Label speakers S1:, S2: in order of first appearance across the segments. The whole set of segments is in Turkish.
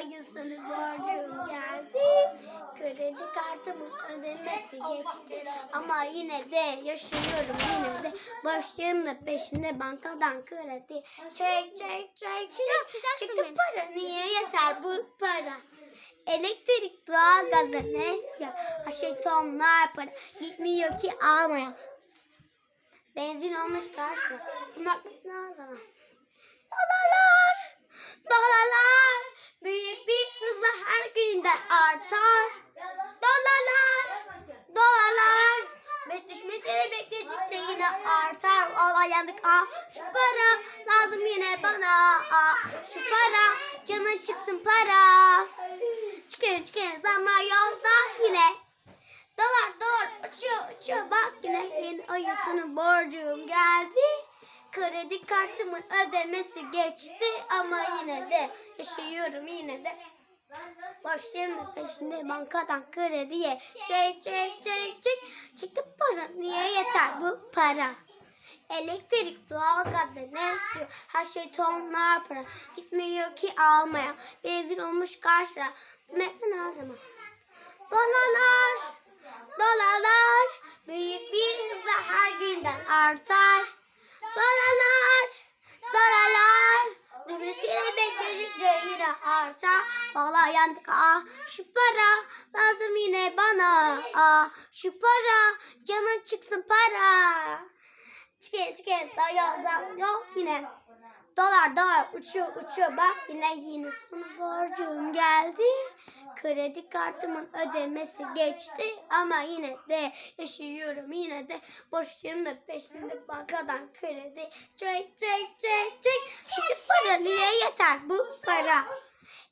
S1: sonu borcum geldi. Kredi kartımın ödemesi geçti. Ama yine de yaşıyorum yine de. Borçlarım da peşinde bankadan kredi. Çek çek çek çek. Çıktı para niye yeter bu para? Elektrik, doğalgaz, her şey tonlar para. Gitmiyor ki almaya. Benzin olmuş karşı. Bunlar lazım. Dolarlar, dolarlar büyük bir hızla her günden artar. Dolarlar, dolarlar ve düşmesini yine artar. Olay yandık ah şu para lazım yine bana ah şu para canın çıksın para. Çıkıyor çıkıyor zaman yolda yine. Dolar dolar uçuyor uçuyor bak yine yeni ayısının borcum geldi. Kredi kartımın ödemesi geçti ama yine de yaşıyorum yine de. Borçlarım da peşinde bankadan krediye çek çek çek çek. Çıktı para niye yeter bu para? Elektrik, doğalgaz, ne su, her şey tonlar para. Gitmiyor ki almaya. Benzin olmuş karşıya. Demek lazım. Dolarlar, dolarlar büyük bir hızla her günden artar. Dolarlar, dolarlar Dümesiyle Vallahi yandık ah şu para lazım yine bana ah şu para canın çıksın para. Çıkın çıkın yoldan yol yine. Dolar dolar uçuyor uçuyor bak yine yine sonu borcum geldi. Kredi kartımın ödemesi geçti ama yine de yaşıyorum yine de borçlarım da peşinde bankadan kredi. Çek çek çek çek çıkıp para niye yeter bu para?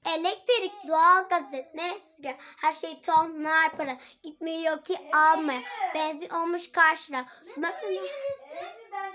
S1: Elektrik, doğalgaz, ne sünger, her şey tonlar para. Gitmiyor ki almaya. Benzin olmuş karşıla. Bak-
S2: Seni ben